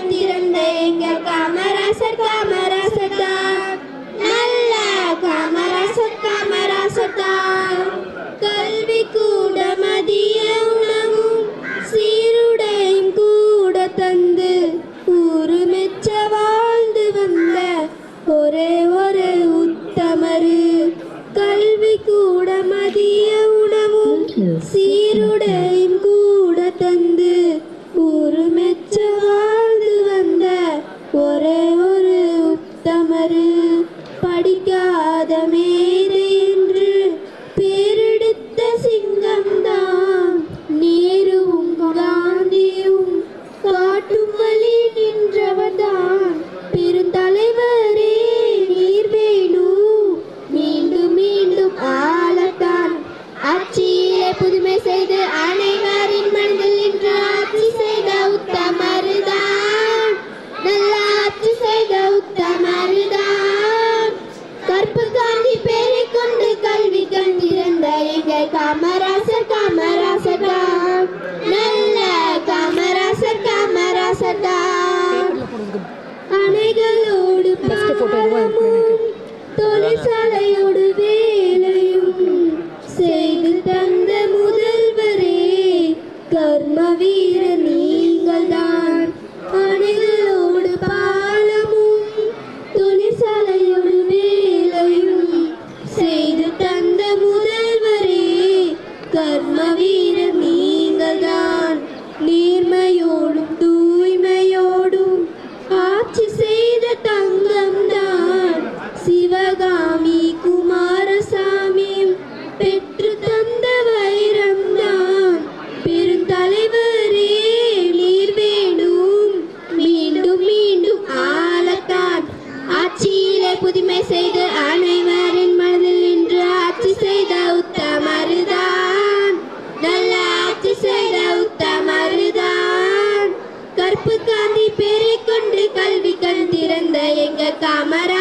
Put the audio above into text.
வைத்திருந்த எங்கள் காமராசர் காமராசத்தா நல்ல காமராசர் காமராசத்தா கல்வி கூட மதிய உணவும் சீருடையும் கூட தந்து ஊரு மெச்ச வாழ்ந்து வந்த ஒரே ஒரு உத்தமரு. கல்வி கூட மதிய உணவும் சீருடையும் கூட தந்து ஊருமே யாரு படிக்காத மேரு என்று பேரெடுத்த சிங்கம்தான் நேருவும் காந்தியும் காட்டும் வழி நின்றவர்தான். பெருந்தலைவரே நீர் வேணும் மீண்டும் மீண்டும் ஆளத்தான். ஆட்சியிலே புதுமை செய்து காமராசர் காமராசர் தான். நல்ல காமராசர் காமராசர் தான். அணைகளோடு பாலமும் தொழிற்சாலையோடு வேலையும் செய்து தந்த முதல்வரே கர்ம சிவகாமி குமாரசாமி பெற்று தந்த வைரம் தான் பெருந்தலைவரே நீர் வேணும். மீண்டும் மீண்டும் ஆளத்தான் ஆட்சியிலே புதுமை செய்து அனைவரின் மனதில் நின்று ஆட்சி செய்த உத்தமருதான். நல்ல ஆட்சி செய்த உத்தமருதான். கற்பு காந்தி பேரை கொண்டு கல்வி கண் திறந்த எங்க காமரா